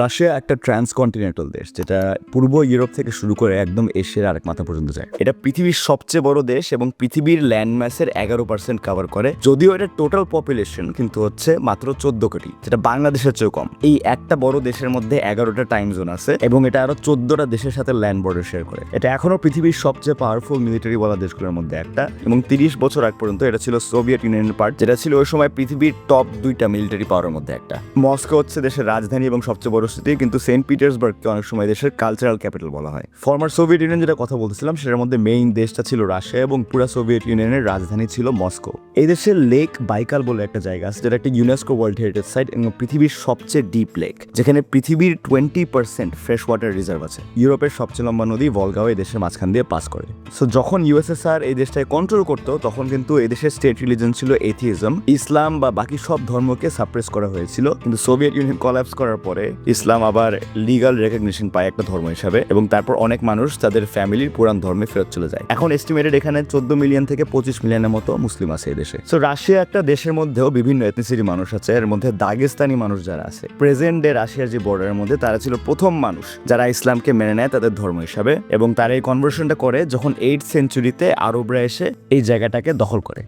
Russia একটা ট্রান্সকন্টিনেন্টাল দেশ, যেটা পূর্ব ইউরোপ থেকে শুরু করে একদম এশিয়ার আরেক মাথা পর্যন্ত যায়। এটা পৃথিবীর সবচেয়ে বড় দেশ এবং পৃথিবীর ল্যান্ড ম্যাসের এগারো পার্সেন্ট কভার করে। যদিও এটা টোটাল পপুলেশন কিন্তু হচ্ছে মাত্র চোদ্দ কোটি, যেটা বাংলাদেশের চেয়েও কম। এই একটা বড় দেশের মধ্যে এগারোটা টাইম জোন আছে এবং এটা আরও চোদ্দটা দেশের সাথে ল্যান্ড বর্ডার শেয়ার করে। এটা এখনও পৃথিবীর সবচেয়ে পাওয়ারফুল মিলিটারি বলা দেশগুলোর মধ্যে একটা এবং তিরিশ বছর আগ পর্যন্ত এটা ছিল সোভিয়েত ইউনিয়নের পার্ট যেটা ছিল ওই সময় পৃথিবীর টপ দুইটা মিলিটারি পাওয়ারের মধ্যে একটা। মস্কো হচ্ছে দেশের রাজধানী এবং সবচেয়ে বড় সিটি কিন্তু সেন্ট পিটার্সবার্গকে অনেক সময় দেশের কালচারাল ক্যাপিটাল বলা হয়। ফর্মার সোভিয়েত ইউনিয়ন যেটা কথা বলতেছিলাম, সেটার মধ্যে মেইন দেশটা ছিল রাশিয়া এবং পুরা সোভিয়েত ইউনিয়নের রাজধানী ছিল মস্কো এই দেশের লেক বাইকাল বলে একটা জায়গা আছে, যেটা একটা ইউনেস্কো ওয়ার্ল্ড হেরিটেজ সাইট এবং পৃথিবীর সবচেয়ে ডিপ লেক যেখানে পৃথিবীর twenty percent fresh water reserve আছে। ইউরোপের সবচেয়ে লম্বা নদী ভলগাও এই দেশের মাঝখান দিয়ে পাস করে। সো যখন ইউএসএসআর এই দেশটাকে কন্ট্রোল করতো, তখন কিন্তু এই দেশের স্টেট রিলিজন ছিল এথিজম ইসলাম বা বাকি সব ধর্মকে সাপ্রেস করা হয়েছিল। কিন্তু সোভিয়েত ইউনিয়ন কলাপস করার পরে ইসলাম আবার লিগাল রেকগনিশন পায় একটা ধর্ম হিসাবে এবং তারপর অনেক মানুষ তাদের ফ্যামিলির পুরান ধর্মে ফেরত চলে যায়। এখন এস্টিমেটেড এখানে চোদ্দ মিলিয়ন থেকে পঁচিশ মিলিয়নের মতো মুসলিম আছে এই দেশে। সো রাশিয়া একটা দেশের মধ্যেও বিভিন্ন এথনিসিটি মানুষ আছে, এর মধ্যে দাগেস্তানি মানুষ যারা আছে। প্রেজেন্ট ডে রাশিয়ার যে বর্ডারের মধ্যে তারা ছিল প্রথম মানুষ যারা ইসলামকে মেনে নেয় তাদের ধর্ম হিসাবে এবং তারা এই কনভার্সনটা করে যখন এইট সেঞ্চুরিতে আরবরা এসে এই জায়গাটাকে দখল করে।